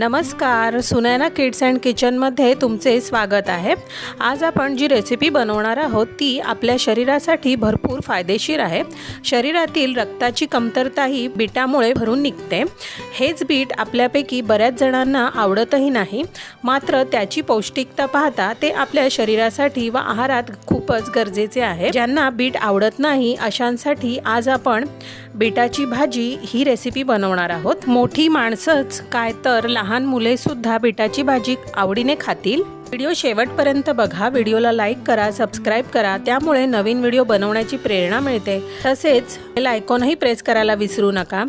नमस्कार Sunaina kids and किचनमध्ये तुमचे स्वागत आहे. आज आपण जी रेसिपी बनवणार आहोत ती आपल्या शरीरासाठी भरपूर फायदेशीर आहे. शरीरातील रक्ताची कमतरता ही बीटामुळे भरून निघते. हेच बीट आपल्यापैकी बऱ्याच जणांना आवडतही नाही. मात्र त्याची पौष्टिकता पाहता ते आपल्या शरीरासाठी व आहारात खूपच गरजेचे आहे. ज्यांना बीट आवडत नाही अशांसाठी आज आपण बीटाची भाजी ही रेसिपी बनवणार आहोत. मोठी माणसंच काय तर लहान मुले सुद्धा भाजी आवडीने खातील. व्हिडिओ शेवटपर्यंत बघा. व्हिडिओला लाईक करा सबस्क्राईब करा. त्यामुळे नवीन व्हिडिओ बनवण्याची प्रेरणा मिळते. तसेच बेल आयकॉनही प्रेस करायला विसरू नका.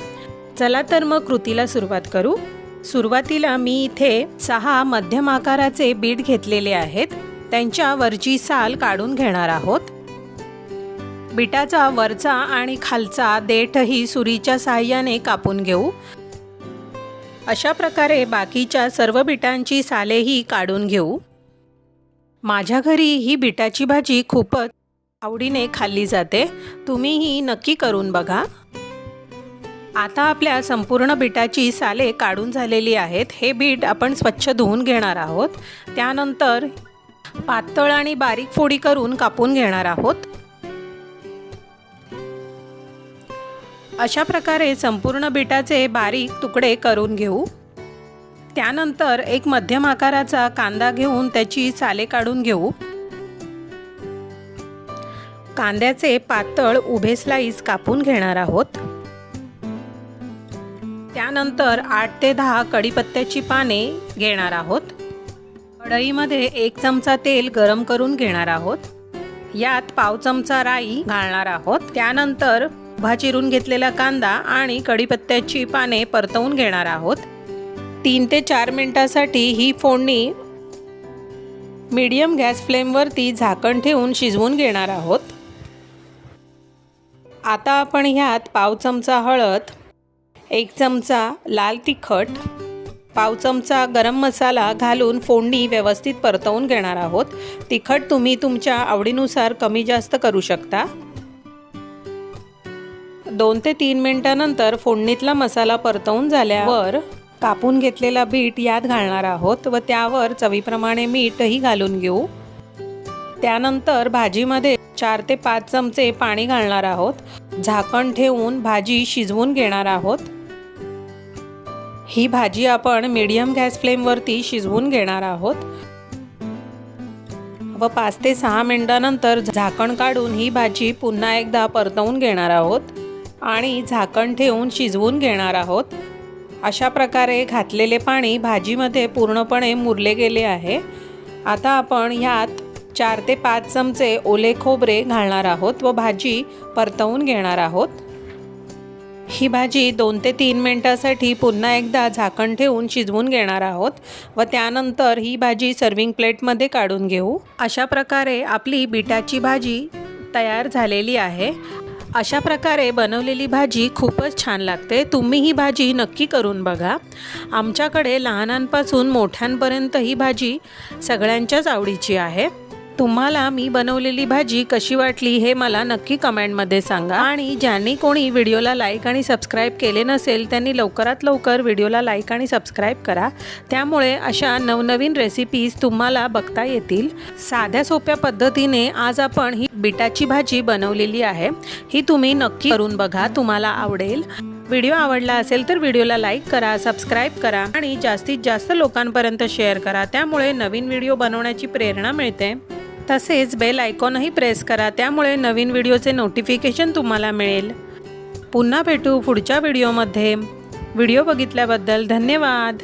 चला तर मग कृतीला सुरुवात करू. सुरुवातीला मी इथे सहा मध्यम आकाराचे बीट घेतलेले आहेत. त्यांच्या वरची साल काढून घेणार आहोत. बिटाचा वरचा आणि खालचा देठही सुरीच्या साह्याने कापून घेऊ. अशा प्रकारे बाकीच्या सर्व बिटांची सालेही काढून घेऊ. माझ्या घरी ही बिटाची भाजी खूपच आवडीने खाल्ली जाते. तुम्हीही नक्की करून बघा. आता आपल्या संपूर्ण बिटाची साले काढून झालेली आहेत. हे बीट आपण स्वच्छ धुवून घेणार आहोत. त्यानंतर पातळ आणि बारीक फोडी करून कापून घेणार आहोत. अशा प्रकारे संपूर्ण बिटाचे बारीक तुकडे करून घेऊ. त्यानंतर एक मध्यम आकाराचा कांदा घेऊन त्याची साले काढून घेऊ. कांद्याचे पातळ उभे स्लाईस कापून घेणार आहोत. त्यानंतर आठ ते दहा कढीपत्त्याची पाने घेणार आहोत. कढईमध्ये एक चमचा तेल गरम करून घेणार आहोत. यात पाव चमचा राई घालणार आहोत. त्यानंतर उभा चिरून घेतलेला कांदा आणि कढीपत्त्याची पाने परतवून घेणार आहोत. तीन ते चार मिनटासाठी ही फोडणी मीडियम गॅस फ्लेमवरती झाकण ठेवून शिजवून घेणार आहोत. आता आपण ह्यात पाव चमचा हळद एक चमचा लाल तिखट पाव चमचा गरम मसाला घालून फोडणी व्यवस्थित परतवून घेणार आहोत. तिखट तुम्ही तुमच्या आवडीनुसार कमी जास्त करू शकता. दोन ते तीन मिनिटानंतर फोडणीतला मसाला परतवून झाल्यावर कापून घेतलेला बीट यात घालणार आहोत व त्यावर चवीप्रमाणे मीठही घालून घेऊ. त्यानंतर भाजीमध्ये चार ते पाच चमचे पाणी घालणार आहोत. झाकण ठेवून भाजी शिजवून घेणार आहोत. ही भाजी आपण मीडियम गॅस फ्लेमवरती शिजवून घेणार आहोत. व पाच ते सहा मिनिटानंतर झाकण काढून ही भाजी पुन्हा एकदा परतवून घेणार आहोत. आणि झाकण ठेवून शिजवून घेणार आहोत. अशा प्रकारे घातलेले पाणी भाजीमध्ये पूर्णपणे मुरले गेले आहे. आता आपण ह्यात चार ते पाच चमचे ओले खोबरे घालणार आहोत व भाजी परतवून घेणार आहोत. ही भाजी दोन ते तीन मिनटासाठी पुन्हा एकदा झाकण ठेवून शिजवून घेणार आहोत व त्यानंतर ही भाजी सर्विंग प्लेटमध्ये काढून घेऊ. अशा प्रकारे आपली बिटाची भाजी तयार झालेली आहे. अशा प्रकारे बनवलेली भाजी खूपच छान लागते. तुम्ही ही भाजी नक्की करून बघा. आमच्याकडे लहानांपासून मोठ्यांपर्यंत ही भाजी सगळ्यांच्याच आवडीची आहे. तुम्हाला मी बनवलेली भाजी कशी वाटली हे मला नक्की कमेंटमध्ये सांगा. आणि ज्यांनी कोणी व्हिडिओला लाईक आणि सबस्क्राईब केले नसेल त्यांनी लवकरात लवकर व्हिडिओला लाईक आणि सबस्क्राईब करा. त्यामुळे अशा नवनवीन रेसिपीज तुम्हाला बघता येतील. साध्या सोप्या पद्धतीने आज आपण ही बिटाची भाजी बनवलेली आहे. ही तुम्ही नक्की करून बघा तुम्हाला आवडेल. व्हिडिओ आवडला असेल तर व्हिडिओला लाईक करा सबस्क्राईब करा आणि जास्तीत जास्त लोकांपर्यंत शेअर करा. त्यामुळे नवीन व्हिडिओ बनवण्याची प्रेरणा मिळते. तसेच बेल आयकॉनही प्रेस करा त्यामुळे नवीन व्हिडिओचे नोटिफिकेशन तुम्हाला मिळेल. पुन्हा भेटू पुढच्या व्हिडिओमध्ये. व्हिडिओ बघितल्याबद्दल धन्यवाद.